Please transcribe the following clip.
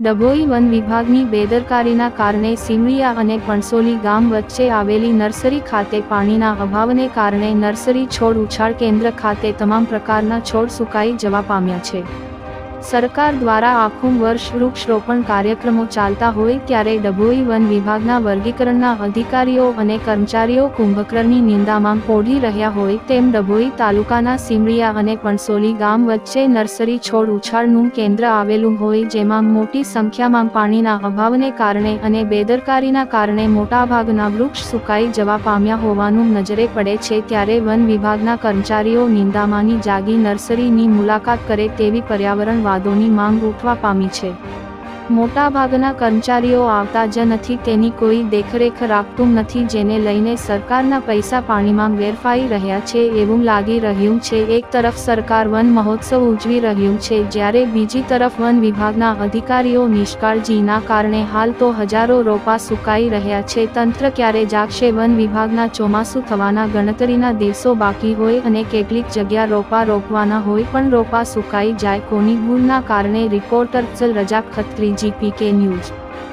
Dabhoi one વિભાગની બેદરકારીના કારણે સિમરિયા અને પણસોલી ગામ વચ્ચે આવેલી નર્સરી ખાતે પાણીના અભાવને કારણે નર્સરી છોડ ઉછાળ કેન્દ્ર ખાતે તમામ પ્રકારના છોડ સુકાઈ જવા પામ્યા છે. સરકાર દ્વારા આખું વર્ષ વૃક્ષરોપણ કાર્યક્રમો ચાલતા હોય ત્યારે ડભોઈ વન વિભાગના વર્ગીકરણના અધિકારીઓ અને કર્મચારીઓ કુંભકર્ણની નિંદામાં પોઢી રહ્યા હોય તેમ ડભોઈ તાલુકાના સિમરિયા અને પણસોલી ગામ વચ્ચે નર્સરી છોડ ઉછાળનું કેન્દ્ર આવેલું હોય જેમાં મોટી સંખ્યામાં પાણીના અભાવને કારણે અને બેદરકારીના કારણે મોટાભાગના વૃક્ષ સુકાઈ જવા પામ્યા હોવાનું નજરે પડે છે ત્યારે વન વિભાગના કર્મચારીઓ નિંદામાની જાગી નર્સરીની મુલાકાત કરે તેવી પર્યાવરણ વાદોની માંગ ઉઠવા પામી છે. મોટાભાગના કર્મચારીઓ આવતા જ નથી, તેની કોઈ દેખરેખ રાખતું નથી, જેને લઈને સરકારના પૈસા પાણીમાં વેરફાઈ રહ્યા છે, એવું લાગી રહ્યું છે. એક તરફ સરકાર વન મહોત્સવ ઉજવી રહ્યું છે, જ્યારે બીજી તરફ વન વિભાગના અધિકારીઓ નિષ્કાળજીના કારણે હાલ તો હજારો રોપા સુકાઈ રહ્યા છે. તંત્ર ક્યારે જાગશે? વન વિભાગના ચોમાસું થવાના ગણતરીના દિવસો બાકી હોય અને કેટલીક જગ્યા રોપા રોપવાના હોય પણ રોપા સુકાઈ જાય, કોની ભૂલના કારણે reporter Razak Khatri GPK News.